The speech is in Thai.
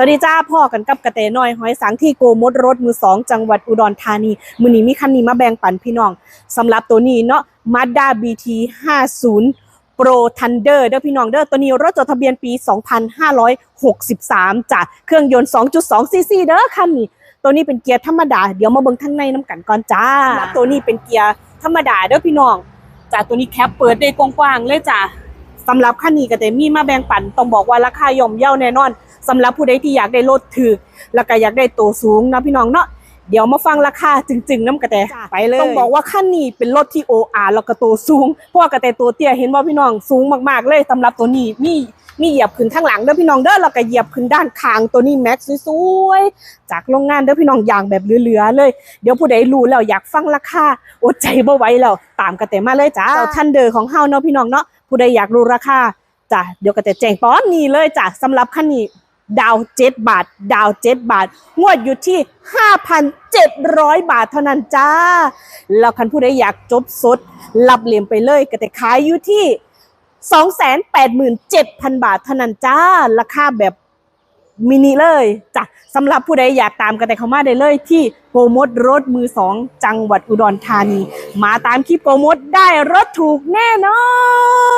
สวัสดีจ้าพ่อกันกับกระเตน้อยหอยสังที่โกมดรถมือสองจังหวัดอุดรธานีมือนี้มีคันนี้มาแบ่งปันพี่น้องสำหรับตัวนี้เนาะ Mazda BT 50 Pro Thunder เดอร์เด้อพี่น้องเด้อตัวนี้รถจดทะเบียนปี 2563จ้ะเครื่องยนต์ 2.2ซีซีเด้อคันนี้ตัวนี้เป็นเกียร์ธรรมดาเดี๋ยวมาเบิ่งข้งในน้ำกันก่อนจ้าตัวนี้เป็นเกียร์ธรรมดาเด้อพี่น้องจ้ะตัวนี้แคปเปิดได้กว้างๆเลยจ้ะสำหรับคันนี้ก็แต่มีมาแบ่งปันต้องบอกว่าราคาย่อมเยาแน่นอน สำหรับผู้ใดที่อยากได้รถถือแล้วก็อยากได้ตัวสูงนะพี่น้องเนาะเดี๋ยวมาฟังราคาจริง ๆน้ำกระแตไปเลยต้องบอกว่าขั้นนี้เป็นรถที่ OR แล้วก็ตัวสูงเพราะว่ากระแตตัวเตี้ยเห็นว่าพี่น้องสูงมากๆเลยสำหรับตัวนี้มีมีเหยียบขึ้นข้างหลังเด้อพี่น้องเด้อแล้วก็เหยียบขึ้นด้านข้างตัวนี้แม็กซ์สวยๆจากโรงงานเด้อพี่น้องอย่างแบบเหลือๆเลย เดี๋ยวผู้ใดรู้แล้วอยากฟังราคาอดใจบ่ไหวแล้วตามกระแตมาเลยจ้าเจ้าทันเดอร์ของเฮาเนาะพี่น้องเนาะผู้ใดอยากรู้ราคาจ้ะเดี๋ยวกระแตแจ้งตอนนี้เลยจ้ะสำหรับคันนี้ ดาวเจ็ดบาท ดาวเจ็ดบาท งวดอยู่ที่5,700บาทเท่านั้นจ้า แล้วคันผู้ใดอยากจบสดรับเหลี่ยมไปเลยก็แต่ขายอยู่ที่287,000บาทเท่านั้นจ้า ราคาแบบมินิเลยจ้ะสำหรับผู้ใดอยากตามกันแต่เข้ามาได้เลยที่โปรโมทรถมือสองจังหวัดอุดรธานี มาตามคลิปโปรโมทได้รถถูกแน่นอน